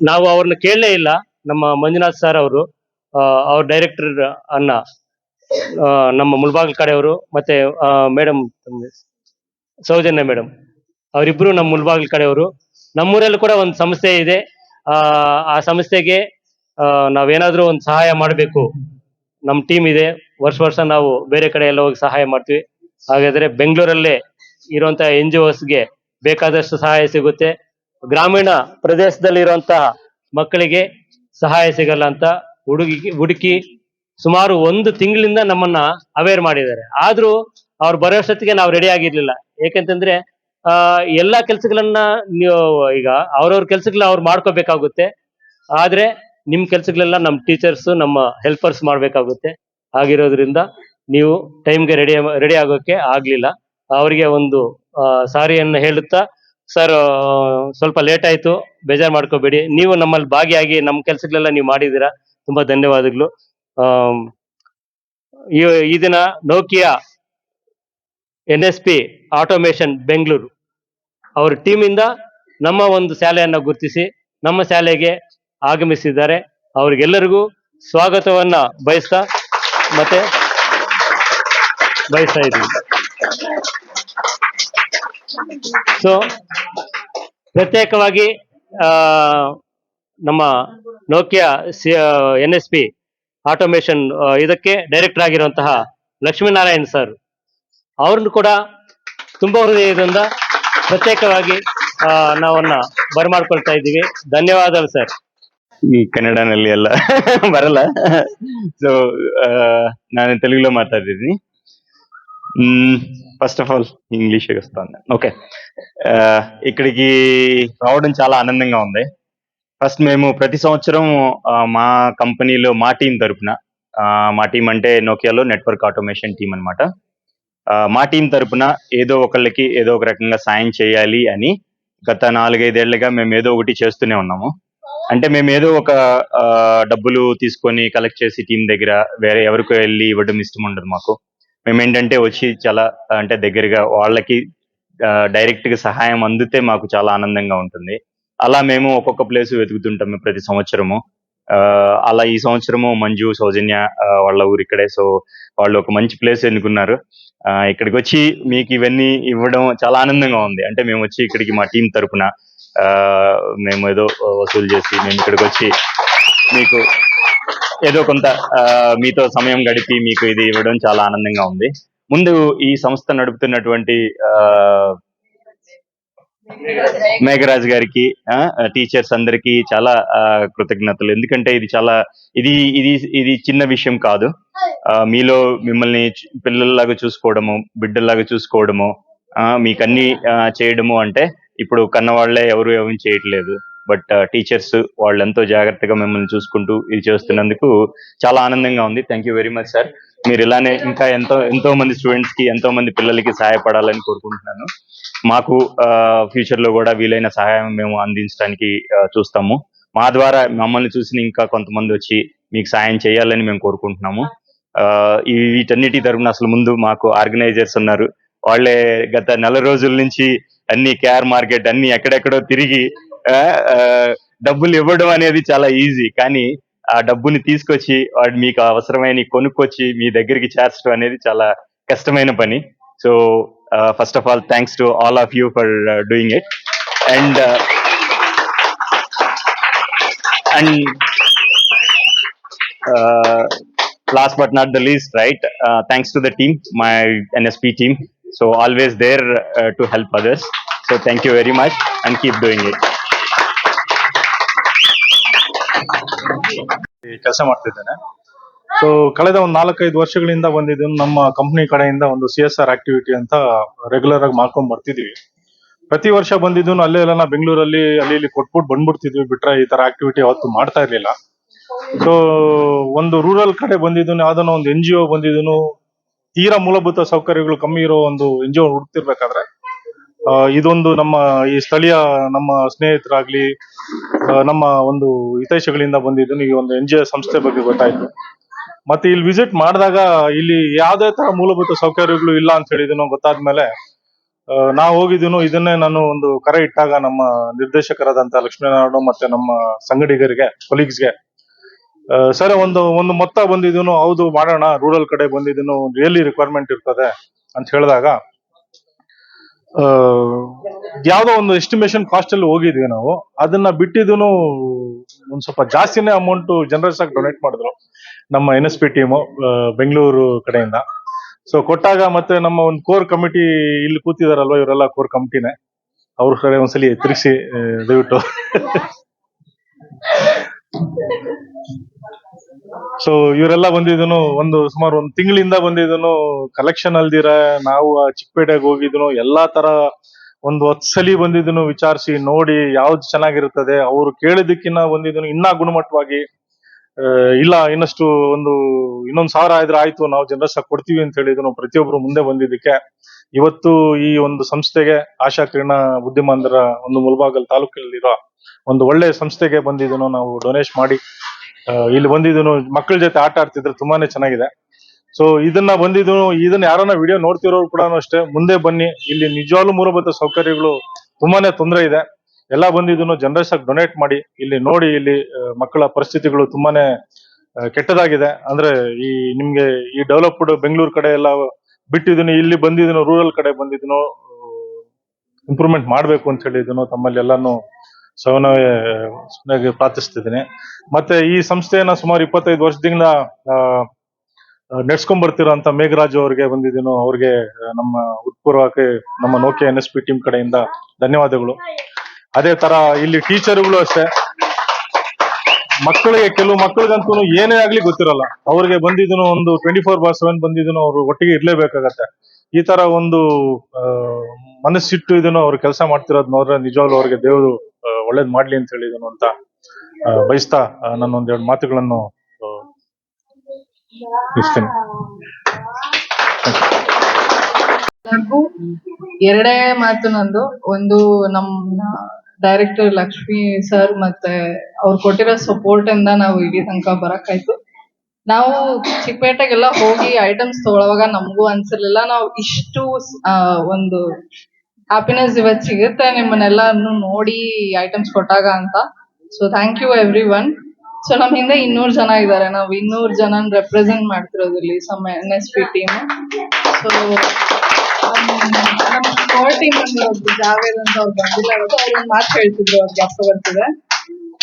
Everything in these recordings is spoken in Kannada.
ನಾವು ಅವ್ರನ್ನ ಕೇಳಲೇ ಇಲ್ಲ. ನಮ್ಮ ಮಂಜುನಾಥ್ ಸರ್ ಅವರು ಅವ್ರ ಡೈರೆಕ್ಟರ್ ಅನ್ನ ನಮ್ಮ ಮುಲ್ಬಾಗ್ಲ ಕಡೆಯವರು ಮತ್ತೆ ಮೇಡಮ್ ಸೌಜನ್ಯ ಮೇಡಮ್ ಅವರಿಬ್ರು ನಮ್ಮ ಮುಲ್ಬಾಗ್ಲ ಕಡೆಯವರು. ನಮ್ಮೂರಲ್ಲೂ ಕೂಡ ಒಂದು ಸಂಸ್ಥೆ ಇದೆ. ಆ ಸಂಸ್ಥೆಗೆ ನಾವೇನಾದ್ರೂ ಒಂದು ಸಹಾಯ ಮಾಡಬೇಕು. ನಮ್ಮ ಟೀಮ್ ಇದೆ. ವರ್ಷ ವರ್ಷ ನಾವು ಬೇರೆ ಕಡೆ ಎಲ್ಲ ಹೋಗಿ ಸಹಾಯ ಮಾಡ್ತೀವಿ. ಹಾಗಾದ್ರೆ ಬೆಂಗಳೂರಲ್ಲೇ ಇರುವಂತ ಎನ್ ಜಿ ಓಸ್ಗೆ ಬೇಕಾದಷ್ಟು ಸಹಾಯ ಸಿಗುತ್ತೆ. ಗ್ರಾಮೀಣ ಪ್ರದೇಶದಲ್ಲಿ ಇರುವಂತಹ ಮಕ್ಕಳಿಗೆ ಸಹಾಯ ಸಿಗಲ್ಲ ಅಂತ ಹುಡುಗಿ, ಹುಡುಕಿ ಸುಮಾರು ಒಂದು ತಿಂಗಳಿಂದ ನಮ್ಮನ್ನ ಅವೇರ್ ಮಾಡಿದ್ದಾರೆ. ಆದ್ರೂ ಅವ್ರು ಬರೋಷ್ಟೊತ್ತಿಗೆ ನಾವು ರೆಡಿ ಆಗಿರ್ಲಿಲ್ಲ. ಏಕೆಂತಂದ್ರೆ, ಆ, ಎಲ್ಲಾ ಕೆಲ್ಸಗಳನ್ನ ನೀವು ಈಗ ಅವ್ರವ್ರ ಕೆಲ್ಸಗಳನ್ನ ಅವ್ರು ಮಾಡ್ಕೋಬೇಕಾಗುತ್ತೆ. ಆದ್ರೆ ನಿಮ್ ಕೆಲ್ಸಗಳೆಲ್ಲ ನಮ್ ಟೀಚರ್ಸ್ ನಮ್ಮ ಹೆಲ್ಪರ್ಸ್ ಮಾಡ್ಬೇಕಾಗುತ್ತೆ. ಆಗಿರೋದ್ರಿಂದ ನೀವು ಟೈಮ್ಗೆ ರೆಡಿ ರೆಡಿ ಆಗೋಕೆ ಆಗ್ಲಿಲ್ಲ. ಅವರಿಗೆ ಒಂದು ಸಾರಿಯನ್ನು ಹೇಳುತ್ತಾ ಸರ್ ಸ್ವಲ್ಪ ಲೇಟ್ ಆಯ್ತು. ಬೇಜಾರ್ ಮಾಡ್ಕೋಬೇಡಿ. ನೀವು ನಮ್ಮಲ್ಲಿ ಭಾಗಿಯಾಗಿ ನಮ್ಮ ಕೆಲ್ಸಗಳೆಲ್ಲ ನೀವು ಮಾಡಿದ್ದೀರಾ? ತುಂಬಾ ಧನ್ಯವಾದಗಳು. ಆ ಈ ದಿನ Nokia N S P automation Bengaluru ಅವ್ರ ಟೀಮ್ ಇಂದ ನಮ್ಮ ಒಂದು ಶಾಲೆಯನ್ನ ಗುರುತಿಸಿ, ನಮ್ಮ ಶಾಲೆಗೆ ಆಗಮಿಸಿದ್ದಾರೆ. ಅವ್ರಿಗೆಲ್ಲರಿಗೂ ಸ್ವಾಗತವನ್ನ ಬಯಸ್ತಾ, ಮತ್ತೆ ಬಯಸ್ತಾ ಇದ್ದೀವಿ ಸೊ ಪ್ರತ್ಯೇಕವಾಗಿ ನಮ್ಮ Nokia C N S P automation ಇದಕ್ಕೆ ಡೈರೆಕ್ಟರ್ ಆಗಿರುವಂತಹ ಲಕ್ಷ್ಮೀನಾರಾಯಣ್ ಸರ್ ಅವ್ರನ್ನು ಕೂಡ ತುಂಬ ಹೃದಯದಿಂದ ಪ್ರತ್ಯೇಕವಾಗಿ ನಾವನ್ನ ಬರಮಾಡ್ಕೊಳ್ತಾ ಇದ್ದೀವಿ. ಧನ್ಯವಾದಗಳು ಸರ್ ಈ ಕನ್ನಡನಲ್ಲಿ ಎಲ್ಲ ಬರಲ್ಲ. ಸೊ ನಾನು ತೆಲುಗುಲೋ ಮಾತಾಡ್ತಿದ್ದೀನಿ. ఫస్ట్ ఆఫ్ ఆల్ ఇంగ్లీష్ వస్తాను ఓకే ఇక్కడికి రావడం చాలా ఆనందంగా ఉంది. ఫస్ట్ మేము ప్రతి సంవత్సరం మా కంపెనీలో మా టీం తరపున మా టీం అంటే నోకియాలో నెట్వర్క్ ఆటోమేషన్ టీం అన్నమాట. మా టీం తరపున ఏదో ఒకళ్ళకి ఏదో ఒక రకంగా సాయం చేయాలి అని గత నాలుగైదేళ్ళుగా మేము ఏదో ఒకటి చేస్తూనే ఉన్నాము. అంటే మేము ఏదో ఒక డబ్బులు తీసుకొని కలెక్ట్ చేసి టీం దగ్గర వేరే ఎవరికో వెళ్ళి ఇవ్వడం ఇష్టం ఉండదు మాకు. మేము ఏంటంటే వచ్చి చాలా అంటే దగ్గరగా వాళ్ళకి డైరెక్ట్గా సహాయం అందితే మాకు చాలా ఆనందంగా ఉంటుంది. అలా మేము ఒక్కొక్క ప్లేస్ వెతుకుతుంటాము ప్రతి సంవత్సరము. అలా ఈ సంవత్సరము మంజు సౌజన్య వాళ్ళ ఊరు ఇక్కడే. సో వాళ్ళు ఒక మంచి ప్లేస్ ఎన్నుకున్నారు. ఇక్కడికి వచ్చి మీకు ఇవన్నీ ఇవ్వడం చాలా ఆనందంగా ఉంది. అంటే మేము వచ్చి ఇక్కడికి మా టీం తరపున మేము ఏదో వసూలు చేసి మేము ఇక్కడికి వచ్చి మీకు ఏదో కొంత ఆ, మీతో సమయం గడిపి మీకు ఇది ఇవ్వడం చాలా ఆనందంగా ఉంది. ముందు ఈ సంస్థ నడుపుతున్నటువంటి ఆ, మేఘరాజ్ గారికి టీచర్స్ అందరికి చాలా కృతజ్ఞతలు. ఎందుకంటే ఇది చాలా ఇది ఇది ఇది చిన్న విషయం కాదు. మీలో మిమ్మల్ని పిల్లల్లాగా చూసుకోవడము బిడ్డల్లాగా చూసుకోవడము ఆ, మీకు అన్ని చేయడము అంటే ఇప్పుడు కన్నవాళ్ళే ఎవరు ఏమీ చేయట్లేదు. బట్ టీచర్స్ వాళ్ళు ఎంతో జాగ్రత్తగా మిమ్మల్ని చూసుకుంటూ ఇది చేస్తున్నందుకు చాలా ఆనందంగా ఉంది. Thank you very much sir మీరు ఇలానే ఇంకా ఎంతో ఎంతో మంది స్టూడెంట్స్కి ఎంతో మంది పిల్లలకి సహాయపడాలని కోరుకుంటున్నాను. మాకు ఫ్యూచర్లో కూడా వీలైన సహాయం మేము అందించడానికి చూస్తాము. మా ద్వారా మమ్మల్ని చూసిన ఇంకా కొంతమంది వచ్చి మీకు సాయం చేయాలని మేము కోరుకుంటున్నాము. వీటన్నిటి తరపున అసలు ముందు మాకు ఆర్గనైజర్స్ ఉన్నారు. వాళ్ళే గత నెల రోజుల నుంచి అన్ని కేఆర్ మార్కెట్ అన్ని ఎక్కడెక్కడో తిరిగి డబ్బులు ఇవ్వడం అనేది చాలా ఈజీ కానీ ఆ డబ్బుని తీసుకొచ్చి వాడు మీకు అవసరమైన కొనుక్కొచ్చి మీ దగ్గరికి చేర్చడం అనేది చాలా కష్టమైన పని so first of all thanks to all of you for doing it and and last but not the least, right? Uh, thanks to the team, my NSP team. So always there uh, to help others. So thank you very much and keep doing it. ಕೆಲಸ ಮಾಡ್ತಿದ್ದೇನೆ ಸೊ ಕಳೆದ ಒಂದು ನಾಲ್ಕೈದು ವರ್ಷಗಳಿಂದ ಬಂದಿದ್ದು ನಮ್ಮ ಕಂಪ್ನಿ ಕಡೆಯಿಂದ ಒಂದು ಸಿ ಎಸ್ ಆರ್ ಆಕ್ಟಿವಿಟಿ ಅಂತ ರೆಗ್ಯುಲರ್ ಆಗಿ ಮಾಡ್ಕೊಂಡ್ ಬರ್ತಿದೀವಿ. ಪ್ರತಿ ವರ್ಷ ಬಂದಿದ್ದು ಅಲ್ಲೇ ಎಲ್ಲ ಬೆಂಗಳೂರಲ್ಲಿ ಅಲ್ಲಿ ಇಲ್ಲಿ ಕೊಟ್ಬಿಟ್ಟು ಬಂದ್ಬಿಡ್ತಿದ್ವಿ. ಬಿಟ್ರೆ ಈ ತರ ಆಕ್ಟಿವಿಟಿ ಯಾವತ್ತು ಮಾಡ್ತಾ ಇರ್ಲಿಲ್ಲ. ಸೊ ಒಂದು ರೂರಲ್ ಕಡೆ ಬಂದಿದ್ದು ಯಾವ್ದನ್ನ ಒಂದು ಎನ್ ಜಿ ಒ ಬಂದಿದ್ದು ತೀರಾ ಮೂಲಭೂತ ಸೌಕರ್ಯಗಳು ಕಮ್ಮಿ ಇರೋ ಒಂದು ಎನ್ ಜಿ ಒ ಹುಡುಕ್ತಿರ್ಬೇಕಾದ್ರೆ ಇದೊಂದು ನಮ್ಮ ಈ ಸ್ಥಳೀಯ ನಮ್ಮ ಸ್ನೇಹಿತರಾಗ್ಲಿ ನಮ್ಮ ಒಂದು ಹಿತೈಷಿಗಳಿಂದ ಬಂದಿದ್ದು ಈ ಒಂದು ಎನ್ ಜಿ ಒ ಸಂಸ್ಥೆ ಬಗ್ಗೆ ಗೊತ್ತಾಯ್ತು. ಮತ್ತೆ ಇಲ್ಲಿ ವಿಸಿಟ್ ಮಾಡಿದಾಗ ಇಲ್ಲಿ ಯಾವುದೇ ತರ ಮೂಲಭೂತ ಸೌಕರ್ಯಗಳು ಇಲ್ಲ ಅಂತ ಹೇಳಿದ್ನು ಗೊತ್ತಾದ್ಮೇಲೆ ನಾವು ಹೋಗಿದ್ದೀನೋ ಇದನ್ನೇ ನಾನು ಒಂದು ಕರೆ ಇಟ್ಟಾಗ ನಮ್ಮ ನಿರ್ದೇಶಕರಾದಂತ ಲಕ್ಷ್ಮೀನಾರಾಯಣ ಮತ್ತೆ ನಮ್ಮ ಸಂಗಡಿಗರಿಗೆ ಕೊಲೀಗ್ಸ್ಗೆ ಸರ್ ಒಂದು ಒಂದು ಮೊತ್ತ ಬಂದಿದ್ದೀನೋ ಹೌದು ಮಾಡೋಣ ರೂರಲ್ ಕಡೆ ಬಂದಿದ್ದೀನು ರಿಯಲಿ ರಿಕ್ವೈರ್ಮೆಂಟ್ ಇರ್ತದೆ ಅಂತ ಹೇಳಿದಾಗ ಯಾವ್ದೋ ಒಂದು ಎಸ್ಟಿಮೇಷನ್ ಕಾಸ್ಟ್ ಅಲ್ಲಿ ಹೋಗಿದ್ವಿ ನಾವು. ಅದನ್ನ ಬಿಟ್ಟಿದ್ದು ಒಂದ್ ಸ್ವಲ್ಪ ಜಾಸ್ತಿನೇ ಅಮೌಂಟ್ ಜನರಲ್ಸ್ ಆಗಿ ಡೊನೇಟ್ ಮಾಡಿದ್ರು ನಮ್ಮ N S P team Bengaluru ಕಡೆಯಿಂದ. ಸೊ ಕೊಟ್ಟಾಗ ಮತ್ತೆ ನಮ್ಮ ಒಂದು ಕೋರ್ ಕಮಿಟಿ ಇಲ್ಲಿ ಕೂತಿದಾರಲ್ವಾ ಇವರೆಲ್ಲ ಕೋರ್ ಕಮಿಟಿನೇ ಅವ್ರ ಕಡೆ ಒಂದ್ಸಲಿ ತಿರುಗಿಸಿ ದಯವಿಟ್ಟು. ಸೊ ಇವರೆಲ್ಲ ಬಂದಿದ್ದನು ಒಂದು ಸುಮಾರು ಒಂದು ತಿಂಗಳಿಂದ ಬಂದಿದ್ದನು ಕಲೆಕ್ಷನ್ ಅಲ್ದಿರ ನಾವು ಆ ಚಿಕ್ಕಪೇಟೆಗೆ ಹೋಗಿದ್ದನು ಎಲ್ಲಾ ತರ ಒಂದು ಹೊತ್ಸಲಿ ಸಲಿ ಬಂದಿದ್ದನು ವಿಚಾರಿಸಿ ನೋಡಿ ಯಾವ್ದು ಚೆನ್ನಾಗಿರುತ್ತದೆ ಅವರು ಕೇಳಿದಕ್ಕಿನ್ನ ಬಂದಿದ್ದನು ಇನ್ನ ಗುಣಮಟ್ಟವಾಗಿ ಆ, ಇಲ್ಲ ಇನ್ನಷ್ಟು ಒಂದು ಇನ್ನೊಂದ್ ಸಾವಿರ ಆದ್ರೆ ಆಯ್ತು ನಾವು ಜನರಸ್ ಕೊಡ್ತೀವಿ ಅಂತ ಹೇಳಿದ್ರು ಪ್ರತಿಯೊಬ್ರು ಮುಂದೆ ಬಂದಿದ್ದಕ್ಕೆ. ಇವತ್ತು ಈ ಒಂದು ಸಂಸ್ಥೆಗೆ ಆಶಾ ಕಿರಣ ಬುದ್ಧಿಮಾಂದರ ಒಂದು ಮುಲ್ಬಾಗಲ್ ತಾಲೂಕಿನಲ್ಲಿರೋ ಒಂದು ಒಳ್ಳೆ ಸಂಸ್ಥೆಗೆ ಬಂದಿದ್ದನು ನಾವು ಡೊನೇಟ್ ಮಾಡಿ. ಇಲ್ಲಿ ಬಂದಿದ್ದು ಮಕ್ಕಳ ಜೊತೆ ಆಟ ಆಡ್ತಿದ್ರು, ತುಂಬಾನೇ ಚೆನ್ನಾಗಿದೆ. ಸೊ ಇದನ್ನ ಬಂದಿದ್ದು ಇದನ್ನ ಯಾರನ್ನ ವಿಡಿಯೋ ನೋಡ್ತಿರೋರು ಕೂಡ ಅಷ್ಟೇ. ಮುಂದೆ ಬನ್ನಿ. ಇಲ್ಲಿ ನಿಜವಾಗ್ಲೂ ಮೂಲಭೂತ ಸೌಕರ್ಯಗಳು ತುಂಬಾನೇ ತೊಂದರೆ ಇದೆ. ಎಲ್ಲ ಬಂದಿದ್ದು ಜನರಸ್ ಆಗಿ ಡೊನೇಟ್ ಮಾಡಿ. ಇಲ್ಲಿ ನೋಡಿ, ಇಲ್ಲಿ ಮಕ್ಕಳ ಪರಿಸ್ಥಿತಿಗಳು ತುಂಬಾನೇ ಕೆಟ್ಟದಾಗಿದೆ. ಅಂದ್ರೆ ಈ, ನಿಮ್ಗೆ ಈ ಡೆವಲಪ್ಡ್ ಬೆಂಗಳೂರು ಕಡೆ ಎಲ್ಲ ಬಿಟ್ಟಿದ್ದೀನಿ ಇಲ್ಲಿ ಬಂದಿದ್ದೀನೋ ರೂರಲ್ ಕಡೆ ಬಂದಿದ್ದೀನೋ ಇಂಪ್ರೂವ್ಮೆಂಟ್ ಮಾಡ್ಬೇಕು ಅಂತ ಹೇಳಿದನು ತಮ್ಮಲ್ಲಿ ಎಲ್ಲಾನು ಸವನವಾಗಿ ಪ್ರಾರ್ಥಿಸ್ತಿದ್ದೀನಿ. ಮತ್ತೆ ಈ ಸಂಸ್ಥೆಯನ್ನ ಸುಮಾರು ಇಪ್ಪತ್ತೈದು ವರ್ಷದಿಂದ ನಡ್ಸ್ಕೊಂಡ್ ಬರ್ತಿರೋಂತ ಮೇಘರಾಜ್ ಅವರಿಗೆ ಬಂದಿದ್ದೀನೋ. ಅವ್ರಿಗೆ ನಮ್ಮ ಉತ್ಪೂರ್ವಕ್ಕೆ ನಮ್ಮ Nokia N S P team ಕಡೆಯಿಂದ ಧನ್ಯವಾದಗಳು. ಅದೇ ತರ ಇಲ್ಲಿ ಟೀಚರ್ಗಳು ಅಷ್ಟೇ. ಮಕ್ಕಳಿಗೆ, ಕೆಲವು ಮಕ್ಕಳಿಗಂತೂ ಏನೇ ಆಗ್ಲಿ ಗೊತ್ತಿರಲ್ಲ. ಅವ್ರಿಗೆ ಬಂದಿದ್ದನು ಒಂದು ಟ್ವೆಂಟಿ ಫೋರ್ ಬಾರ್ ಸೆವೆನ್ ಬಂದಿದ್ದನು ಅವ್ರು ಒಟ್ಟಿಗೆ ಇರ್ಲೇಬೇಕಾಗತ್ತೆ. ಈ ತರ ಒಂದು ಮನಸ್ಸಿಟ್ಟು ಇದನ್ನು ಅವ್ರು ಕೆಲಸ ಮಾಡ್ತಿರೋದ್ ನೋಡ್ರೆ ನಿಜವಾಗ್ಲೂ ಅವ್ರಿಗೆ ದೇವರು ಒಳ್ಳೇದ್ ಮಾಡ್ಲಿ ಅಂತ ಹೇಳಿದನು ಅಂತ ಬಯಸ್ತಾ ಆ, ನನ್ನ ಒಂದೆರಡು ಮಾತುಗಳನ್ನು ಎರಡೇ ಮಾತು ನಂದು. ಒಂದು ನಮ್ಮ ಡೈರೆಕ್ಟರ್ ಲಕ್ಷ್ಮಿ ಸರ್ ಮತ್ತೆ ಅವ್ರು ಕೊಟ್ಟಿರೋ ಸಪೋರ್ಟ್ ಇಂದ ನಾವು ಇಡೀ ತನಕ ಬರಕಾಯ್ತು ನಾವು ಚಿಕ್ಕಪೇಟೆಗೆಲ್ಲ ಹೋಗಿ ಐಟಮ್ಸ್ ತಗೊಳ್ಳುವಾಗ ನಮಗೂ ಅನ್ಸಿರ್ಲಿಲ್ಲ. ನಾವು ಇಷ್ಟು ಒಂದು ಹ್ಯಾಪಿನೆಸ್ ಇವತ್ತು ಸಿಗುತ್ತೆ ನಿಮ್ಮನ್ನೆಲ್ಲರನ್ನು ನೋಡಿ ಐಟಮ್ಸ್ ಕೊಟ್ಟಾಗ ಅಂತ. So thank you everyone so ನಮ್ ಹಿಂದೆ ಇನ್ನೂರು ಜನ ಇದ್ದಾರೆ. ನಾವು ಇನ್ನೂರು ಜನ ರೆಪ್ರೆಸೆಂಟ್ ಮಾಡ್ತಿರೋದು ಇಲ್ಲಿ some N S P team so ನಮ್ಮ ಕೋರ್ ಟೀಮ್ ಅಲ್ಲಿ ಒಬ್ರು ಜಾವೇದ್ ಅಂತ ಅವ್ರು ಬಂದಿಲ್ಲ ಅವ್ರು ಮಾತು ಹೇಳ್ತಿದ್ರು, ಅವ್ರಿಗೆ ಅಪ್ಪ ಬರ್ತಿದೆ.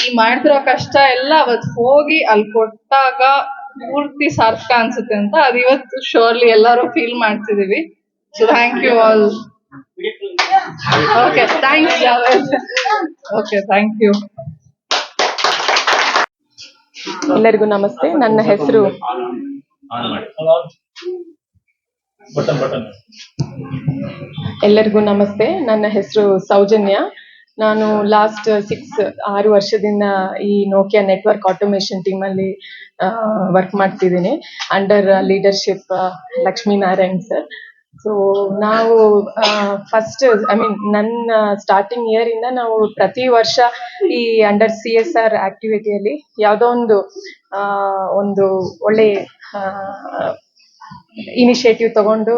ಈ ಮಾಡ್ತಿರೋ ಕಷ್ಟ ಎಲ್ಲ ಅವತ್ತು ಹೋಗಿ ಅಲ್ಲಿ ಕೊಟ್ಟಾಗ ಪೂರ್ತಿ ಸಾರ್ಥಕ ಅನ್ಸುತ್ತೆ ಅಂತ ಅದ್ ಇವತ್ತು ಶೋರ್ಲಿ ಎಲ್ಲರೂ ಫೀಲ್ ಮಾಡ್ತಿದೀವಿ. So thank you all okay thanks okay thank you ಎಲ್ಲರಿಗೂ ನಮಸ್ತೆ. ನನ್ನ ಹೆಸರು ಎಲ್ಲರಿಗೂ ನಮಸ್ತೆ. ನನ್ನ ಹೆಸರು ಸೌಜನ್ಯ. ನಾನು ಲಾಸ್ಟ್ ಸಿಕ್ಸ್ ಆರು ವರ್ಷದಿಂದ ಈ ನೋಕಿಯಾ ನೆಟ್ವರ್ಕ್ ಆಟೋಮೇಷನ್ ಟೀಮ್ ಅಲ್ಲಿ ವರ್ಕ್ ಮಾಡ್ತಿದ್ದೀನಿ. Under leadership Lakshminarayan sir so ನಾವು ಫಸ್ಟ್ ಐ ಮೀನ್ ನನ್ನ ಸ್ಟಾರ್ಟಿಂಗ್ ಇಯರ್ ಇಂದ ನಾವು ಪ್ರತಿ ವರ್ಷ ಈ ಅಂಡರ್ ಸಿ ಎಸ್ ಆರ್ ಆಕ್ಟಿವಿಟಿಯಲ್ಲಿ ಯಾವುದೋ ಒಂದು ಒಂದು ಒಳ್ಳೆ ಇನಿಷಿಯೇಟಿವ್ ತಗೊಂಡು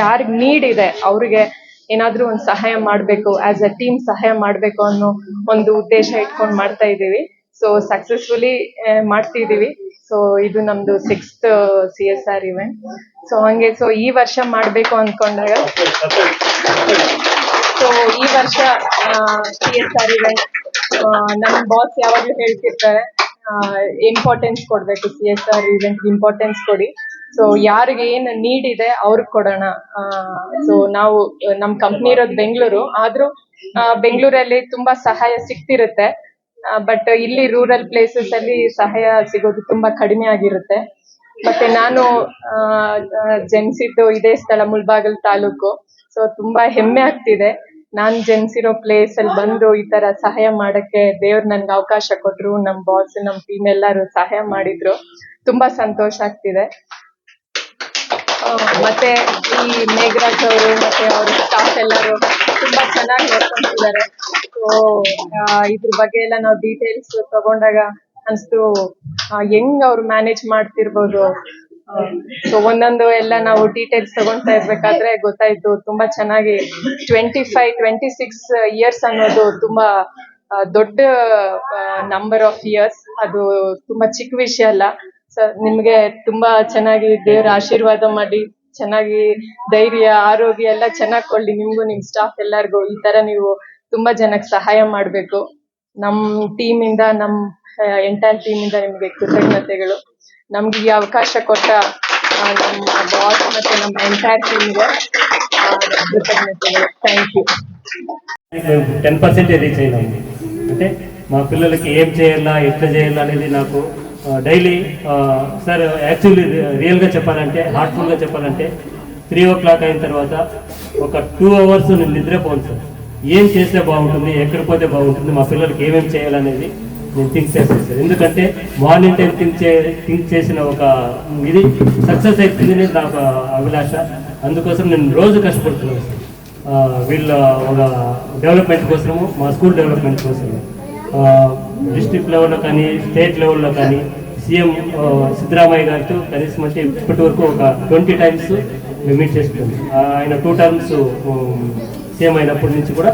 ಯಾರಿಗೆ ನೀಡ್ ಇದೆ, ಅವ್ರಿಗೆ ಏನಾದ್ರೂ ಒಂದು ಸಹಾಯ ಮಾಡಬೇಕು ಆಸ್ ಅ ಟೀಮ್ ಸಹಾಯ ಮಾಡಬೇಕು ಅನ್ನೋ ಒಂದು ಉದ್ದೇಶ ಇಟ್ಕೊಂಡು ಮಾಡ್ತಾ ಇದ್ದೀವಿ. ಸೊ ಸಕ್ಸಸ್ಫುಲಿ ಮಾಡ್ತಿದೀವಿ ಸೊ ಇದು ನಮ್ದು sixth C S R event so ಹಂಗೆ ಸೊ ಈ ವರ್ಷ ಮಾಡಬೇಕು ಅನ್ಕೊಂಡಾಗ. ಸೊ ಈ ವರ್ಷ ಸಿ ಎಸ್ ಆರ್ ಇವೆಂಟ್ ನಮ್ಮ ಬಾಸ್ ಯಾವಾಗ್ಲೂ ಹೇಳ್ತಿರ್ತಾರೆ ಇಂಪಾರ್ಟೆನ್ಸ್ ಕೊಡ್ಬೇಕು C S R event importance ಕೊಡಿ. ಸೊ ಯಾರಿಗೆ ಏನ್ ನೀಡ್ ಇದೆ, ಅವ್ರಿಗೆ ಕೊಡೋಣ. ಸೊ ನಾವು, ನಮ್ ಕಂಪ್ನಿ ಇರೋದು ಬೆಂಗಳೂರು. ಆದ್ರೂ ಬೆಂಗಳೂರಲ್ಲಿ ತುಂಬಾ ಸಹಾಯ ಸಿಗ್ತಿರುತ್ತೆ. ಬಟ್ ಇಲ್ಲಿ ರೂರಲ್ ಪ್ಲೇಸಸ್ ಅಲ್ಲಿ ಸಹಾಯ ಸಿಗೋದು ತುಂಬಾ ಕಡಿಮೆ ಆಗಿರುತ್ತೆ. ಮತ್ತೆ ನಾನು ಜನಿಸಿದ್ದು ಇದೇ ಸ್ಥಳ ಮುಳ್ಬಾಗಲ್ ತಾಲೂಕು. ಸೊ ತುಂಬಾ ಹೆಮ್ಮೆ ಆಗ್ತಿದೆ. ನಾನ್ ಜನಿಸಿರೋ ಪ್ಲೇಸ್ ಅಲ್ಲಿ ಬಂದು ಈ ತರ ಸಹಾಯ ಮಾಡಕ್ಕೆ ದೇವ್ರು ನನ್ಗೆ ಅವಕಾಶ ಕೊಟ್ರು, ನಮ್ ಬಾಸ್ ನಮ್ ಟೀಮ್ ಎಲ್ಲಾರು ಸಹಾಯ ಮಾಡಿದ್ರು. ತುಂಬಾ ಸಂತೋಷ ಆಗ್ತಿದೆ. ಮತ್ತೆ ಈ ಮೇಘರಾಜ್ ಅವರು, ಮತ್ತೆ ಅವ್ರ ಸ್ಟಾಫ್ ಎಲ್ಲರೂ ತುಂಬಾ ಚೆನ್ನಾಗಿ ನೋಡ್ಕೊಂತಿದ್ದಾರೆ ಸೊ ಇದ್ರ ಬಗ್ಗೆ ಎಲ್ಲ ನಾವು ಡೀಟೇಲ್ಸ್ ತಗೊಂಡಾಗ ಅನ್ಸ್ತು ಹೆಂಗ್ ಅವ್ರು ಮ್ಯಾನೇಜ್ ಮಾಡ್ತಿರ್ಬೋದು. ಸೊ ಒಂದೊಂದು ಎಲ್ಲ ನಾವು ಡೀಟೇಲ್ಸ್ ತಗೊಂತಾ ಇರ್ಬೇಕಾದ್ರೆ ಗೊತ್ತಾಯ್ತು, ತುಂಬಾ ಚೆನ್ನಾಗಿ twenty five twenty six years ಅನ್ನೋದು ತುಂಬಾ ದೊಡ್ಡ ನಂಬರ್ ಆಫ್ ಇಯರ್ಸ್ ಅದು ತುಂಬಾ ಚಿಕ್ಕ ವಿಷಯ ಅಲ್ಲ. ಸೊ ನಿಮ್ಗೆ ತುಂಬಾ ಚೆನ್ನಾಗಿ ದೇವರ ಆಶೀರ್ವಾದ ಮಾಡಿ ಚೆನ್ನಾಗಿ ಧೈರ್ಯ ಆರೋಗ್ಯ ಎಲ್ಲ ಚೆನ್ನಾಗಿ ಕೊಡ್ಲಿ ನಿಮ್ಗೂ ನಿಮ್ ಸ್ಟಾಫ್ ಎಲ್ಲರಿಗೂ ಈ ತರ ನೀವು ತುಂಬಾ ಜನಕ್ಕೆ ಸಹಾಯ ಮಾಡ್ಬೇಕು ನಮ್ ಟೀಮ್ ಇಂದ ನಮ್ ಎಂಟೈರ್ ಟೀಮ್ ಇಂದ ನಿಮ್ಗೆ ಕೃತಜ್ಞತೆಗಳು ನಮ್ಗೆ ಈ ಅವಕಾಶ ಕೊಟ್ಟ ಆ, ನಮ್ಮ ಬಾಸ್ ಮತ್ತೆ ನಮ್ಮ ಎಂಟೈರ್ ಟೀಮ್ಗೆ కృతజ్ఞతలు థ్యాంక్ యూ టెన్ పర్సెంటే రీచ్ అయినాము అంటే మా పిల్లలకి ఏం చేయాలా ఎట్లా చేయాలా అనేది నాకు డైలీ సార్ యాక్చువల్లీ రియల్గా చెప్పాలంటే హార్ట్ఫుల్గా చెప్పాలంటే త్రీ ఓ క్లాక్ అయిన తర్వాత ఒక టూ అవర్స్ నేను నిద్రపోను సార్. ఏం చేస్తే బాగుంటుంది ఎక్కడ పోతే బాగుంటుంది మా పిల్లలకి ఏమేమి చేయాలనేది నేను థింక్ చేస్తాను సార్. ఎందుకంటే మార్నింగ్ టైం థింక్ చే థింక్ చేసిన ఒక ఇది సక్సెస్ అవుతుంది అనేది నాకు అభిలాష. అందుకోసం నేను రోజు కష్టపడుతున్నాను సార్. వీళ్ళ ఒక డెవలప్మెంట్ కోసము మా స్కూల్ డెవలప్మెంట్ కోసము. డిస్ట్రిక్ట్ లెవెల్లో కానీ స్టేట్ లెవెల్లో కానీ సీఎం సిద్ధరామయ్య గారితో కనీసం అంటే ఇప్పటి వరకు ఒక ట్వంటీ టైమ్స్ మీట్ చేసుకుంది ఆయన టూ టర్మ్స్ సీఎం అయినప్పటి నుంచి కూడా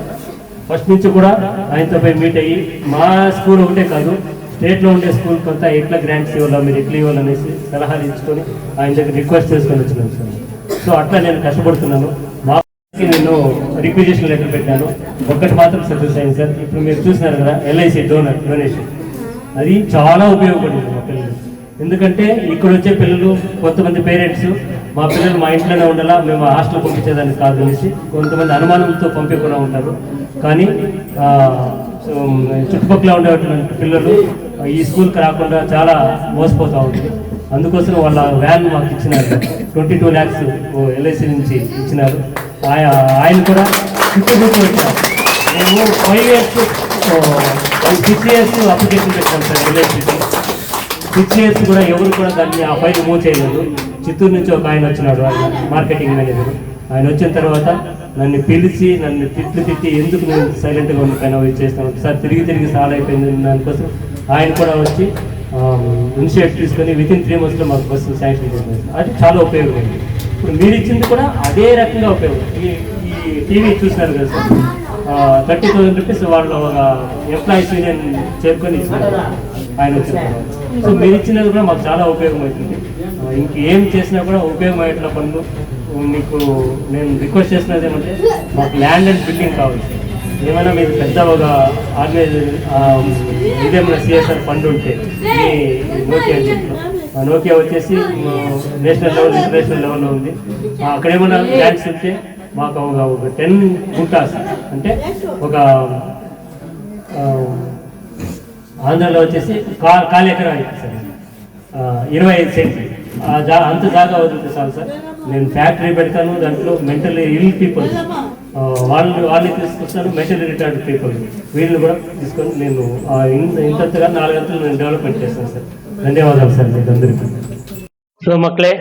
ఫస్ట్ నుంచి కూడా ఆయనతో పోయి మీట్ అయ్యి మా స్కూల్ ఒకటే కాదు స్టేట్లో ఉండే స్కూల్ కొంత ఎట్లా గ్రాంట్స్ ఇవ్వాలా మీరు ఎట్లా ఇవ్వాలనేసి సలహాలు ఇచ్చుకొని ఆయన దగ్గర రిక్వెస్ట్ చేసుకొని వచ్చినాను సార్. సో అట్లా నేను కష్టపడుతున్నాను. మాకి నేను రిక్వెజేషన్ లెటర్ పెట్టాను. ఒక్కటి మాత్రం సక్సెస్ అయింది సార్. ఇప్పుడు మీరు చూసినారు కదా ఎల్ఐసి డోనర్ డొనేషన్. అది చాలా ఉపయోగపడింది మా పిల్లలు. ఎందుకంటే ఇక్కడ వచ్చే పిల్లలు కొంతమంది పేరెంట్స్ మా పిల్లలు మా ఇంట్లోనే ఉండాలా మేము హాస్టల్ పంపించేదానికి కాదు అనేసి కొంతమంది అనుమానంతో పంపించకుండా ఉంటారు. కానీ చుట్టుపక్కల ఉండేటువంటి పిల్లలు ఈ స్కూల్కి రాకుండా చాలా మోసపోతూ ఉంటుంది అందుకోసం వాళ్ళ వ్యాన్ మాకు ఇచ్చినారు. ట్వంటీ టూ ల్యాక్స్ ఎల్ఐసి నుంచి ఇచ్చినారు. ఆయన ఆయన కూడా చుట్టుపక్కల మేము five years six years application పెట్టాం సార్ ఎల్ఐసికి సిక్స్ ఇయర్స్ కూడా ఎవరు కూడా దాన్ని ఆ ఫైల్ మూవ్ చేయలేదు. చిత్తూరు నుంచి ఒక ఆయన వచ్చినాడు ఆయన మార్కెటింగ్ మేనేజర్ ఆయన వచ్చిన తర్వాత నన్ను పిలిచి నన్ను తిట్లు తిట్టి ఎందుకు నేను సైలెంట్గా ఉన్న పైన చేస్తాను? సార్ తిరిగి తిరిగి సాల్ అయిపోయింది దానికోసం ఆయన కూడా వచ్చి ఇనిషియేటివ్ తీసుకొని విత్ ఇన్ త్రీ మంత్స్లో మాకు బస్సు శాంక్షన్ చేసినారు అది చాలా ఉపయోగమైంది ఇప్పుడు మీరు ఇచ్చింది కూడా అదే రకంగా ఉపయోగం. ఈ ఈ టీవీ చూసినారు కదా సార్. థర్టీ థౌసండ్ రూపీస్ వాళ్ళు ఒక ఎంప్లాయీస్ యూనియన్ చేరుకొని ఇచ్చినారు ఆయన వచ్చిన సో మీరు ఇచ్చినది కూడా మాకు చాలా ఉపయోగం అవుతుంది ఇంకేం చేసినా కూడా ఉపయోగం అయ్యేట్ల పనులు మీకు నేను రిక్వెస్ట్ చేసినది ఏమంటే మాకు ల్యాండ్ అండ్ బిల్డింగ్ కావాలి. ఏమైనా మీరు పెద్ద ఒక ఆర్గనైజేషన్ ఇదేమైనా సిఎస్ఆర్ ఫండ్ ఉంటే మీ నోకియా చెప్తాం ఆ నోకియా వచ్చేసి నేషనల్ లెవెల్ ఇంటర్నేషనల్ లెవెల్లో ఉంది. అక్కడ ఏమైనా ల్యాండ్స్ ఉంటే మాకు ఒక ఒక టెన్ గుంటాస్ అంటే ఒక ఆ, ఆంధ్రాలో వచ్చేసి కా కాలు ఎకరా సార్ ఆ, ఇరవై ఐదు సెంట్లు ఆ జా అంత జాగా వదిలితే చాలు సార్ నేను ఫ్యాక్టరీ పెడతాను దాంట్లో మెంటల్లీ ఇల్ పీపుల్ వాళ్ళు వాళ్ళని తీసుకొస్తాను మెంటల్లీ రిటైర్డ్ పీపుల్ వీళ్ళని కూడా తీసుకొని నేను ఆ, ఇన్- ఇంతంతగా నాలుగంతలు నేను డెవలప్మెంట్ చేస్తాను సార్ ధన్యవాదాలు సార్ మీకు అందరికీ ಸೊ ಮಕ್ಕಳೇ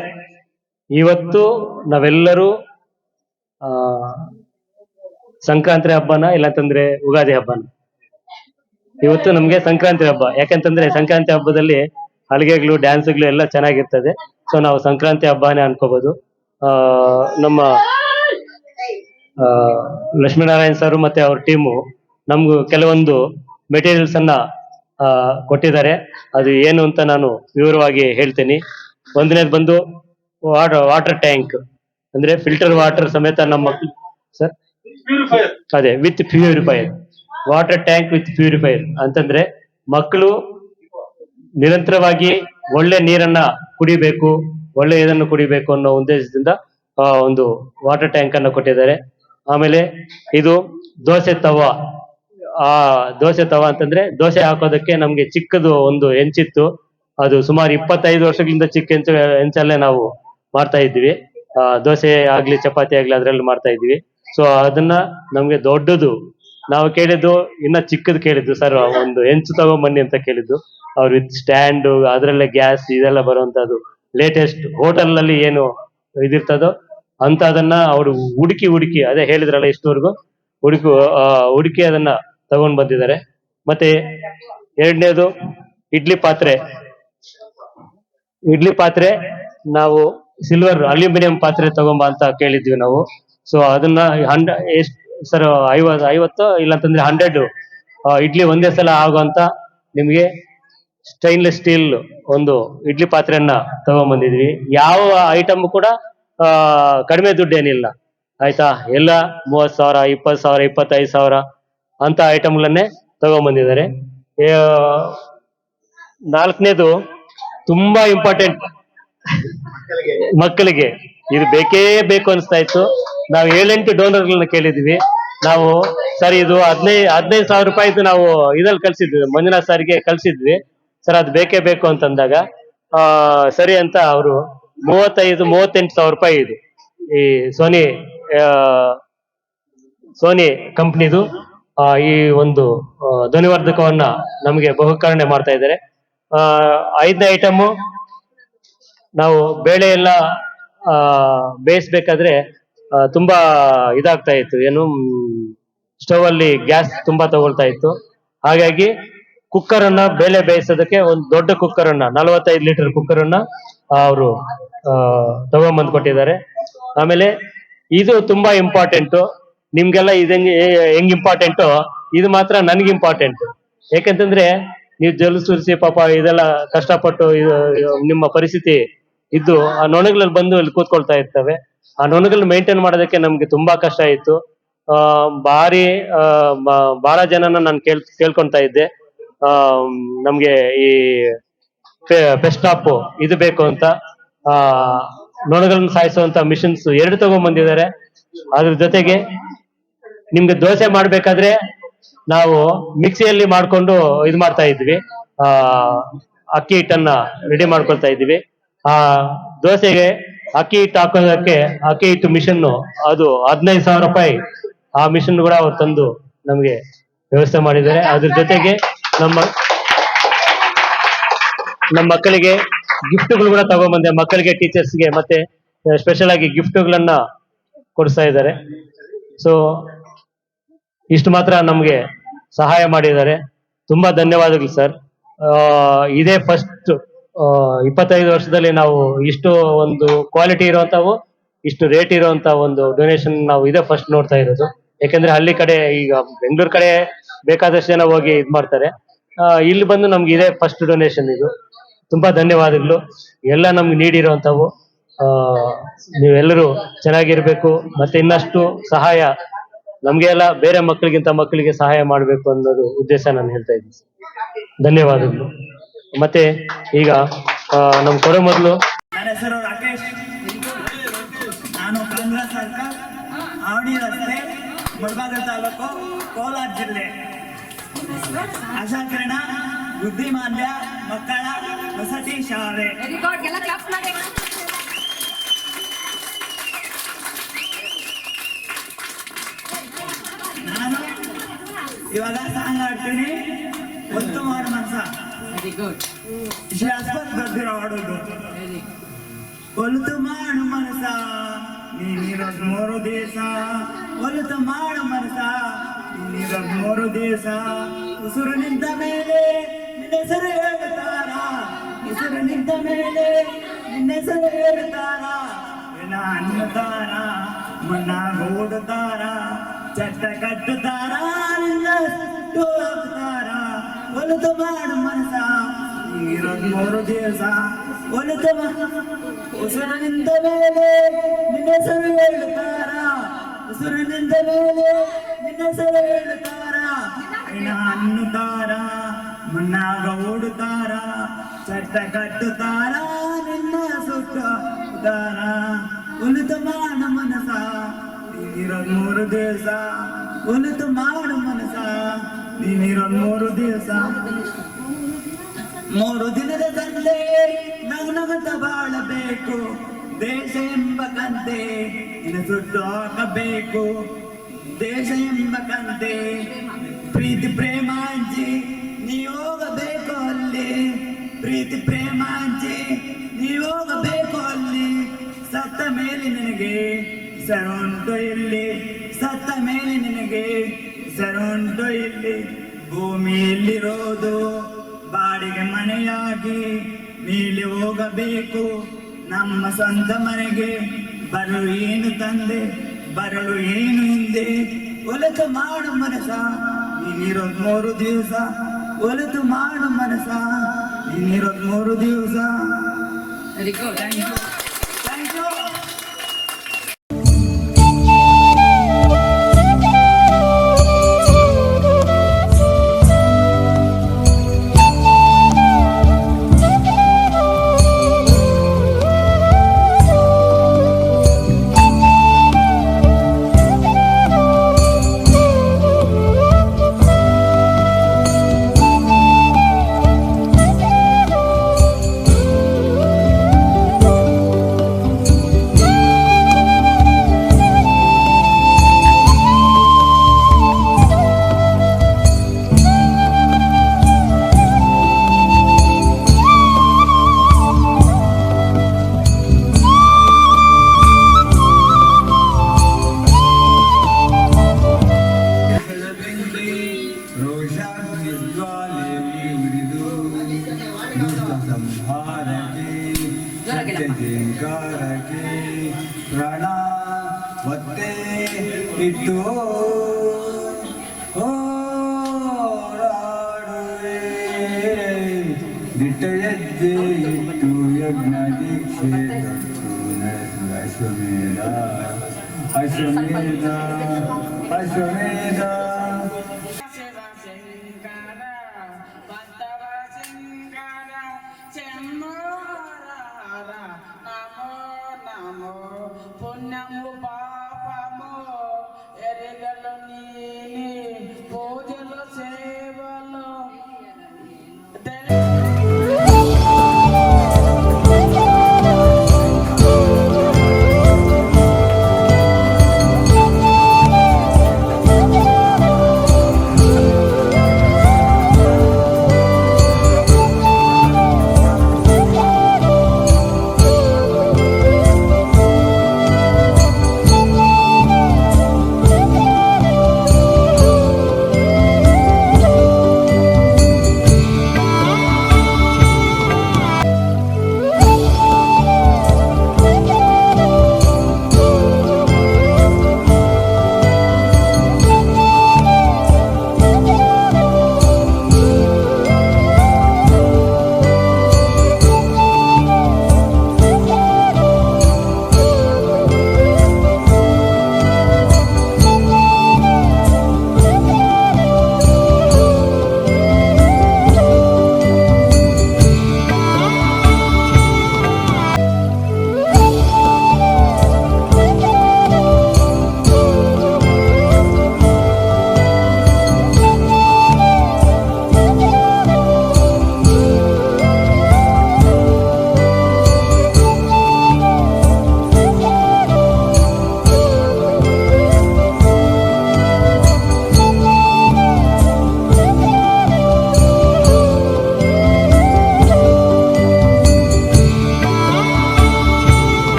ಇವತ್ತು ನಾವೆಲ್ಲರೂ ಆ, ಸಂಕ್ರಾಂತಿ ಹಬ್ಬನ ಇಲ್ಲಾಂತಂದ್ರೆ ಉಗಾದಿ ಹಬ್ಬನ? ಇವತ್ತು ನಮ್ಗೆ ಸಂಕ್ರಾಂತಿ ಹಬ್ಬ. ಯಾಕಂತಂದ್ರೆ ಸಂಕ್ರಾಂತಿ ಹಬ್ಬದಲ್ಲಿ ಅಡುಗೆಗಳು ಡ್ಯಾನ್ಸ್ಗಳು ಎಲ್ಲ ಚೆನ್ನಾಗಿರ್ತದೆ. ಸೊ ನಾವು ಸಂಕ್ರಾಂತಿ ಹಬ್ಬನೇ ಅನ್ಕೋಬಹುದು ಆ ನಮ್ಮ ಆ, ಲಕ್ಷ್ಮೀನಾರಾಯಣ್ ಸರ್ ಮತ್ತೆ ಅವ್ರ ಟೀಮು ನಮ್ಗೂ ಕೆಲವೊಂದು ಮೆಟೀರಿಯಲ್ಸ್ ಅನ್ನ ಕೊಟ್ಟಿದ್ದಾರೆ. ಅದು ಏನು ಅಂತ ನಾನು ವಿವರವಾಗಿ ಹೇಳ್ತೀನಿ. ಒಂದನೇದು ಬಂದು ವಾಟರ್ ಟ್ಯಾಂಕ್ ಅಂದ್ರೆ ಫಿಲ್ಟರ್ ವಾಟರ್ ಸಮೇತ ನಮ್ಮ ಸರ್ ಅದೇ with purifier water tank with purifier ಅಂತಂದ್ರೆ ಮಕ್ಕಳು ನಿರಂತರವಾಗಿ ಒಳ್ಳೆ ನೀರನ್ನ ಕುಡಿಬೇಕು ಒಳ್ಳೆ ಇದನ್ನು ಕುಡಿಬೇಕು ಅನ್ನೋ ಉದ್ದೇಶದಿಂದ ಆ, ಒಂದು ವಾಟರ್ ಟ್ಯಾಂಕ್ ಅನ್ನು ಕೊಟ್ಟಿದ್ದಾರೆ. ಆಮೇಲೆ ಇದು ದೋಸೆ ತವ. ಆ ದೋಸೆ ತವ ಅಂತಂದ್ರೆ ದೋಸೆ ಹಾಕೋದಕ್ಕೆ ನಮ್ಗೆ ಚಿಕ್ಕದು ಒಂದು ಹೆಂಚಿತ್ತು. ಅದು ಸುಮಾರು ಇಪ್ಪತ್ತೈದು ವರ್ಷಗಳಿಂದ ಚಿಕ್ಕ ಹೆಂಚ ಹೆಂಚಲ್ಲೇ ನಾವು ಮಾಡ್ತಾ ಇದ್ವಿ ದೋಸೆ ಆಗ್ಲಿ, ಚಪಾತಿ ಆಗ್ಲಿ ಅದ್ರಲ್ಲಿ ಮಾಡ್ತಾ ಇದ್ವಿ. ಸೊ ಅದನ್ನ ನಮ್ಗೆ ದೊಡ್ಡದು, ನಾವು ಕೇಳಿದ್ದು, ಇನ್ನ ಚಿಕ್ಕದು ಕೇಳಿದ್ದು ಸರ್ ಒಂದು ಹೆಂಚು ತಗೊಂಬನ್ನಿ ಅಂತ ಕೇಳಿದ್ದು. ಅವ್ರು ವಿತ್ ಸ್ಟ್ಯಾಂಡ್, ಅದ್ರಲ್ಲೇ ಗ್ಯಾಸ್, ಇದೆಲ್ಲ ಬರುವಂತದ್ದು. ಲೇಟೆಸ್ಟ್ ಹೋಟೆಲ್ನಲ್ಲಿ ಏನು ಇದಿರ್ತದೋ ಅಂತ ಅದನ್ನ ಅವರು ಹುಡುಕಿ ಹುಡುಕಿ, ಅದೇ ಹೇಳಿದ್ರಲ್ಲ ಇಷ್ಟವರೆಗೂ, ಹುಡುಕಿ ಹುಡುಕಿ ಅದನ್ನ ತಗೊಂಡ್ ಬಂದಿದ್ದಾರೆ. ಮತ್ತೆ ಎರಡನೇದು, ಇಡ್ಲಿ ಪಾತ್ರೆ. ಇಡ್ಲಿ ಪಾತ್ರೆ ನಾವು ಸಿಲ್ವರ್ ಅಲ್ಯೂಮಿನಿಯಂ ಪಾತ್ರೆ ತಗೊಂಬ ಅಂತ ಕೇಳಿದ್ವಿ ನಾವು. ಸೊ ಅದನ್ನ ಹಂಡ್, ಎಷ್ಟ್ ಸರ್ ಐವತ್, ಐವತ್ತು ಇಲ್ಲಾಂತಂದ್ರೆ ಹಂಡ್ರೆಡ್ ಇಡ್ಲಿ ಒಂದೇ ಸಲ ಆಗುವಂತ ನಿಮ್ಗೆ ಸ್ಟೈನ್ಲೆಸ್ ಸ್ಟೀಲ್ ಒಂದು ಇಡ್ಲಿ ಪಾತ್ರೆಯನ್ನ ತಗೊಂಡ್ಬಂದಿದ್ವಿ ಯಾವ ಐಟಮ್ ಕೂಡ ಕಡಿಮೆ ದುಡ್ಡು ಏನಿಲ್ಲ ಆಯ್ತಾ? ಎಲ್ಲ ಮೂವತ್ ಸಾವಿರ ಇಪ್ಪತ್ ಸಾವಿರ, ಇಪ್ಪತ್ತೈದು ಸಾವಿರ ಅಂತ ಐಟಮ್ಗಳನ್ನೇ ತಗೊಂಡ್ಬಂದಿದ್ದಾರೆ ನಾಲ್ಕನೇದು ತುಂಬಾ ಇಂಪಾರ್ಟೆಂಟ್ ಮಕ್ಕಳಿಗೆ. ಇದು ಬೇಕೇ ಬೇಕು ಅನಿಸ್ತಾ ಇತ್ತು. ನಾವು ಏಳೆಂಟು ಡೋನರ್ಗಳನ್ನ ಕೇಳಿದ್ವಿ. ನಾವು, ಸರ್, ಇದು ಹದಿನೈದು ಹದಿನೈದು ಸಾವಿರ ರೂಪಾಯಿದು ನಾವು ಇದ್ರಲ್ಲಿ ಕಳ್ಸಿದ್ವಿ. ಮಂಜುನಾಥ್ ಸರ್ಗೆ ಕಳ್ಸಿದ್ವಿ. ಸರ್, ಅದು ಬೇಕೇ ಬೇಕು ಅಂತಂದಾಗ, ಆ, ಸರಿ ಅಂತ ಅವರು ಮೂವತ್ತೈದು, ಮೂವತ್ತೆಂಟು ಸಾವಿರ ರೂಪಾಯಿ ಇದು. ಈ ಸೋನಿ ಸೋನಿ ಕಂಪ್ನಿದು ಈ ಒಂದು ಧ್ವನಿವರ್ಧಕವನ್ನ ನಮಗೆ ಬಹುಕರಣೆ ಮಾಡ್ತಾ ಇದ್ದಾರೆ. ಆ, ಐದನೇ ಐಟಮು ನಾವು ಬೇಳೆ ಎಲ್ಲ ಆ, ಬೇಯಿಸ್ಬೇಕಾದ್ರೆ ತುಂಬಾ ಇದಾಗ್ತಾ ಇತ್ತು. ಏನು ಸ್ಟವ್ ಅಲ್ಲಿ ಗ್ಯಾಸ್ ತುಂಬಾ ತಗೊಳ್ತಾ ಇತ್ತು. ಹಾಗಾಗಿ ಕುಕ್ಕರ್ ಅನ್ನ ಬೇಳೆ ಬೇಯಿಸೋದಕ್ಕೆ ಒಂದು ದೊಡ್ಡ ಕುಕ್ಕರ್ ಅನ್ನ ನಲವತ್ತೈದು ಲೀಟರ್ ಕುಕ್ಕರ್ ಅನ್ನ ಅವರು ತಗೊಂಬಂದ್ ಕೊಟ್ಟಿದ್ದಾರೆ. ಆಮೇಲೆ ಇದು ತುಂಬಾ ಇಂಪಾರ್ಟೆಂಟ್. ನಿಮ್ಗೆಲ್ಲ ಇದಂಗೆ ಹೆಂಗ್ ಇಂಪಾರ್ಟೆಂಟು, ಇದು ಮಾತ್ರ ನನ್ಗೆ ಇಂಪಾರ್ಟೆಂಟ್. ಯಾಕಂತಂದ್ರೆ ನೀವು ಜಲ ಸುರಿಸಿ ಪಾಪ ಇದೆಲ್ಲ ಕಷ್ಟಪಟ್ಟು ನಿಮ್ಮ ಪರಿಸ್ಥಿತಿ ಇದ್ದು ಆ ನೊಣಗಳಲ್ಲಿ ಬಂದು ಇಲ್ಲಿ ಕೂತ್ಕೊಳ್ತಾ ಇರ್ತವೆ. ಆ ನೊಣಗಳನ್ನ ಮೇಂಟೈನ್ ಮಾಡೋದಕ್ಕೆ ನಮ್ಗೆ ತುಂಬಾ ಕಷ್ಟ ಇತ್ತು ಆ ಬಾರಿ ಆ ಬಹಳ ಜನನ ನಾನು ಕೇಳ್, ಕೇಳ್ಕೊಂತಾ ಇದ್ದೆ. ಆ, ನಮ್ಗೆ ಈ ಪೆಸ್ಟಾಪ್ ಇದು ಬೇಕು ಅಂತ. ಆ, ನೊಣಗಳನ್ನ ಸಾಯಿಸುವಂತ ಮಿಷನ್ಸ್ ಎರಡು ತಗೊಂಡ್ ಬಂದಿದ್ದಾರೆ ಅದ್ರ ಜೊತೆಗೆ ನಿಮ್ಗೆ ದೋಸೆ ಮಾಡ್ಬೇಕಾದ್ರೆ ನಾವು ಮಿಕ್ಸಿಯಲ್ಲಿ ಮಾಡ್ಕೊಂಡು ಇದು ಮಾಡ್ತಾ ಇದ್ವಿ. ಆ, ಅಕ್ಕಿ ಹಿಟ್ಟನ್ನ ರೆಡಿ ಮಾಡ್ಕೊಳ್ತಾ ಇದ್ವಿ. ಆ ದೋಸೆಗೆ ಅಕ್ಕಿ ಹಿಟ್ಟು ಹಾಕೋದಕ್ಕೆ ಅಕ್ಕಿ ಹಿಟ್ಟು ಮಿಷನ್ ಅದು ಹದಿನೈದು ಸಾವಿರ ರೂಪಾಯಿ. ಆ ಮಿಷನ್ ಕೂಡ ಅವ್ರು ತಂದು ನಮ್ಗೆ ವ್ಯವಸ್ಥೆ ಮಾಡಿದ್ದಾರೆ. ಅದ್ರ ಜೊತೆಗೆ ನಮ್ಮ ನಮ್ಮ ಮಕ್ಕಳಿಗೆ ಗಿಫ್ಟ್ಗಳು ಕೂಡ ತಗೊಂಬಂದೆ. ಮಕ್ಕಳಿಗೆ, ಟೀಚರ್ಸ್ಗೆ ಮತ್ತೆ ಸ್ಪೆಷಲ್ ಆಗಿ ಗಿಫ್ಟ್ಗಳನ್ನ ಕೊಡಿಸ್ತಾ ಇದ್ದಾರೆ. ಸೊ ಇಷ್ಟು ಮಾತ್ರ ನಮ್ಗೆ ಸಹಾಯ ಮಾಡಿದ್ದಾರೆ. ತುಂಬಾ ಧನ್ಯವಾದಗಳು ಸರ್. ಇದೇ ಫಸ್ಟ್ ಇಪ್ಪತ್ತೈದು ವರ್ಷದಲ್ಲಿ ನಾವು ಇಷ್ಟು ಒಂದು ಕ್ವಾಲಿಟಿ ಇರುವಂತವು ಇಷ್ಟು ರೇಟ್ ಇರುವಂತ ಒಂದು ಡೊನೇಷನ್ ನಾವು ಇದೇ ಫಸ್ಟ್ ನೋಡ್ತಾ ಇರೋದು. ಯಾಕಂದ್ರೆ ಹಳ್ಳಿ ಕಡೆ ಈಗ ಬೆಂಗಳೂರು ಕಡೆ ಬೇಕಾದಷ್ಟು ಜನ ಹೋಗಿ ಇದ್ ಮಾಡ್ತಾರೆ. ಇಲ್ಲಿ ಬಂದು ನಮ್ಗೆ ಇದೇ ಫಸ್ಟ್ ಡೊನೇಷನ್ ಇದು. ತುಂಬಾ ಧನ್ಯವಾದಗಳು. ಎಲ್ಲ ನಮ್ಗೆ ನೀಡಿರುವಂತವು ಆ, ನೀವೆಲ್ಲರೂ ಚೆನ್ನಾಗಿರ್ಬೇಕು, ಮತ್ತೆ ಇನ್ನಷ್ಟು ಸಹಾಯ, ನಮ್ಗೆ ಎಲ್ಲ ಬೇರೆ ಮಕ್ಕಳಿಗಿಂತ ಮಕ್ಕಳಿಗೆ ಸಹಾಯ ಮಾಡಬೇಕು ಅನ್ನೋದು ಉದ್ದೇಶ ನಾನು ಹೇಳ್ತಾ ಇದ್ದೀನಿ. ಧನ್ಯವಾದಗಳು. ಮತ್ತೆ ಈಗ ನಮ್ಮ ನಮ್ ಕೊಡೋ ಮೊದಲು. ನನ್ನ ಹೆಸರು ರಾಕೇಶ್. ನಾನು ಕಾಂಗ್ರೆಸ್ ಸರ್ಕಾರ ಆವಣಿ ರಸ್ತೆ ಮುಳಬಾಗಿಲು ತಾಲೂಕು ಕೋಲಾರ ಜಿಲ್ಲೆ. ಅಸಂಕರಣ ಬುದ್ಧಿಮಾಂದ್ಯ ಮಕ್ಕಳ ವಸತಿ ಶಾಲೆ. ನಾನು ಇವಾಗ ಸಾಂಗ್ ಆಡ್ತೀನಿ ಒತ್ತು ಮಾಡು ಮನ್ಸ. ವೆರಿ ಗುಡ್ ಶಾಶ್ವತ್ ಬರ್ದಿರೋ ಹಾಡೋದು. ಒಲಿತು ಮಾಡು ಮನಸ ನೀನಿರೋದ್ ಮೂರು ದೇಶ. ಒಲಿತು ಮಾಡು ಮನಸ ನೀನಿರೋದ್ ಮೂರು ದೇಶ. ಉಸಿರು ನಿಂತ ಮೇಲೆ ನಿನ್ನ ಹೆಸರು ಹೇಳ್ತಾರ ಉಸಿರು ನಿಂತ ಮೇಲೆ ನಿನ್ನೆಸರು ಹೇಳ್ತಾರ ಅನ್ನುತ್ತಾರ? ಅನ್ನತಾರ ಮಣ್ಣಾಗ ಓಡುತ್ತಾರ ಚಟ್ಟ ಕಟ್ಟುತ್ತಾರ? ನಿನ್ನ ಸುಟ್ಟು ಹಾಕ್ತಾರ ಒಲಿತು ಮಾಡು ಮನಸ ನೀನಿರೋದ್ ಮೂರು ದಿವಸ ಒಲಿತು ಉಸಿರು ನಿಂತ ಮೇಲೆ ನಿನ್ನ ಹೆಸರು ಹೇಳುತ್ತಾರ ಉಸಿರು ನಿಂತ ಮೇಲೆ ನಿನ್ನ ಹೆಸರು ಹೇಳುತ್ತಾರ ಅನ್ನುತ್ತಾರ ಮುನ್ನಾಗ ಓಡುತ್ತಾರ ಚಟ್ಟ ಕಟ್ಟುತ್ತಾರ ನಿನ್ನ ಸುಟ್ಟುತ್ತಾರ ಒಲಿತು ಮಾಡು ಮನಸ ನೀನಿರೋದ್ ಮೂರು ದಿವಸ ಒಲಿತು ಮಾಡು ಮನಸ ನೀನಿರೋದ್ ಮೂರು ದಿವಸ ಮೂರು ದಿನದ ತಂದೆ ನಗು ನಗುತ್ತ ಬಾಳಬೇಕು. ದೇಶ ಎಂಬ ಕಂತೆ ಇನ್ನು ಸುಟ್ಟು ಹಾಕಬೇಕು. ದೇಶ ಎಂಬ ಕಂತೆ ಪ್ರೀತಿ ಪ್ರೇಮ ಹಂಚಿ ನೀ ಹೋಗಬೇಕು ಅಲ್ಲಿ. ಪ್ರೀತಿ ಪ್ರೇಮ ಹಂಚಿ ನೀ ಹೋಗಬೇಕು ಅಲ್ಲಿ. ಸತ್ತ ಮೇಲೆ ನಿನಗೆ ಸರುಂಟು ಇಲ್ಲಿ. ಸತ್ತ ಮೇಲೆ ನಿನಗೆ ಸರುಂಟು ಇಲ್ಲಿ ಭೂಮಿಯಲ್ಲಿರೋದು. ಬಾಡಿಗೆ ಮನೆಯಾಗಿ ಮೇಲೆ ಹೋಗಬೇಕು. ನಮ್ಮ ಸ್ವಂತ ಮನೆಗೆ ಬರಲು ಏನು ತಂದೆ, ಬರಲು ಏನು ಹಿಂದೆ? ಒಲತು ಮಾಡು ಮನಸ ನೀನಿರೋದ್ ಮೂರು ದಿವಸ. ಒಲತು ಮಾಡು ಮನಸ ನೀನಿರೋದ್ ಮೂರು ದಿವಸ. my surrender.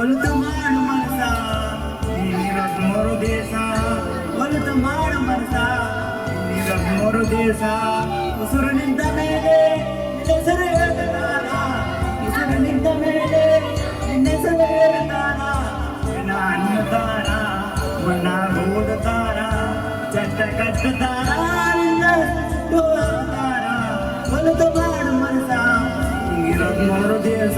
ಒಲಿತು ಮಾಡು ಮನಸ ನೀನಿರೋದು ಮೂರು ದೇಶ ಒಲಿತು ಮಾಡು ಮನಸ ನೀನಿರೋದು ಮೂರು ದೇಶ ಉಸಿರು ನಿಂತ ಮೇಲೆ ಹೆಸರು ಹೇಳ್ತಾನ? ಉಸಿರು ನಿಂತ ಮೇಲೆ ಹೆಸರು ಹೇಳ್ತಾನ? ಅನ್ನತಾನ ಮನ ಓದುತ್ತಾರ, ಚಟ್ಟ ಕಟ್ಟುತ್ತಾರ ಒಲಿತು ಮಾಡು ಮನಸ ನೀನಿರೋದು ಮೂರು ದೇಶ